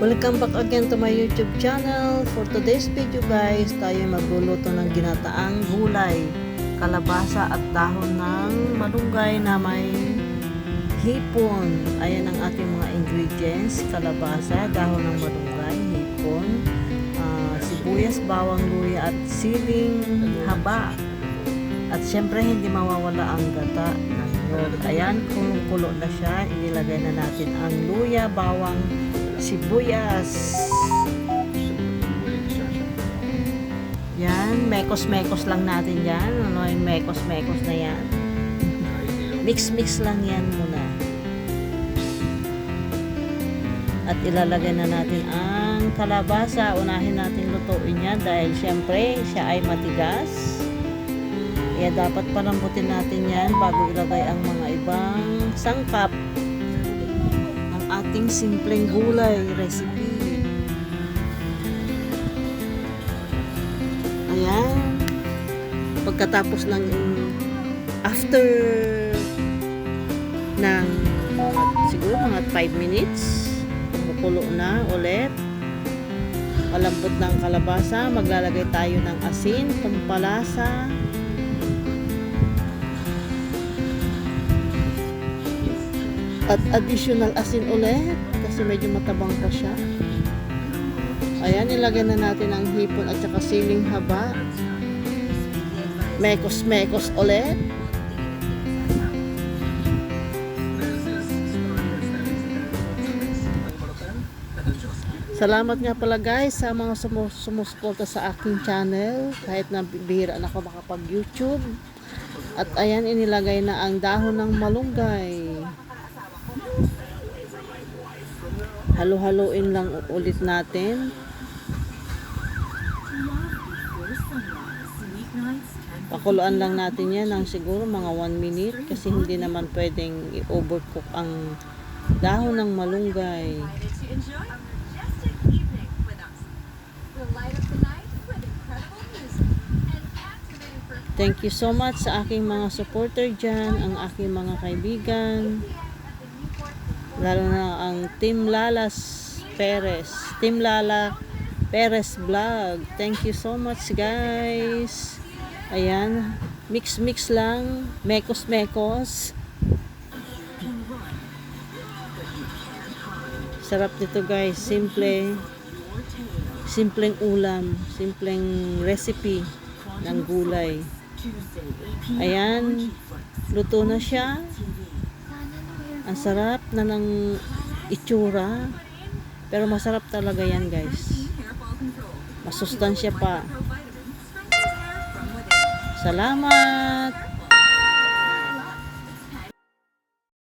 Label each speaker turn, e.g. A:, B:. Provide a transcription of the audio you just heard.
A: Welcome back again to my YouTube channel. For today's video guys, tayo magluluto ng ginataang gulay, kalabasa at dahon ng malunggay na may hipon. Ayan ang ating mga ingredients, kalabasa, dahon ng malunggay, hipon, ah, sibuyas, bawang luya at siling haba. At syempre hindi mawawala ang gata ng yog. Ayan, kulong-kulo na siya. Inilagay na natin ang luya, bawang, sibuyas. Yan, mekos-mekos lang natin yan. Ano yung mekos-mekos na yan? Mix-mix lang yan muna. At ilalagay na natin ang kalabasa. Unahin natin lutuin yan dahil syempre siya ay matigas. Kaya dapat palambutin natin yan bago ilagay ang mga ibang sangkap ng ating simpleng gulay recipe. Ayan. Pagkatapos ng after ng siguro mga 5 minutes, kumukulo na ulit. Malambot ng kalabasa, maglalagay tayo ng asin, pampalasa, at additional asin ulit kasi medyo matabang pa siya. Ayan, nilagay na natin ang hipon at saka siling haba. Mekos-mekos ulit. Salamat nga pala guys sa mga sumu- sumusuporta sa aking channel kahit na bihira na ako makapag-YouTube. At ayan, inilagay na ang dahon ng malunggay. Halo-haloin lang ulit natin. Pakuluan lang natin yan ng siguro mga 1 minute kasi hindi naman pwedeng i-overcook ang dahon ng malunggay. Thank you so much sa aking mga supporter dyan, ang aking mga kaibigan, lalo na ang Team Lalas Perez, Team Lala Perez Vlog. Thank you so much guys. Ayan, mix-mix lang, mekos-mekos. Sarap nito guys, simple. Simpleng ulam, simpleng recipe ng gulay. Ayan, luto na siya. Ang sarap na ng itsura. Pero masarap talaga yan guys. Masustansya pa. Salamat!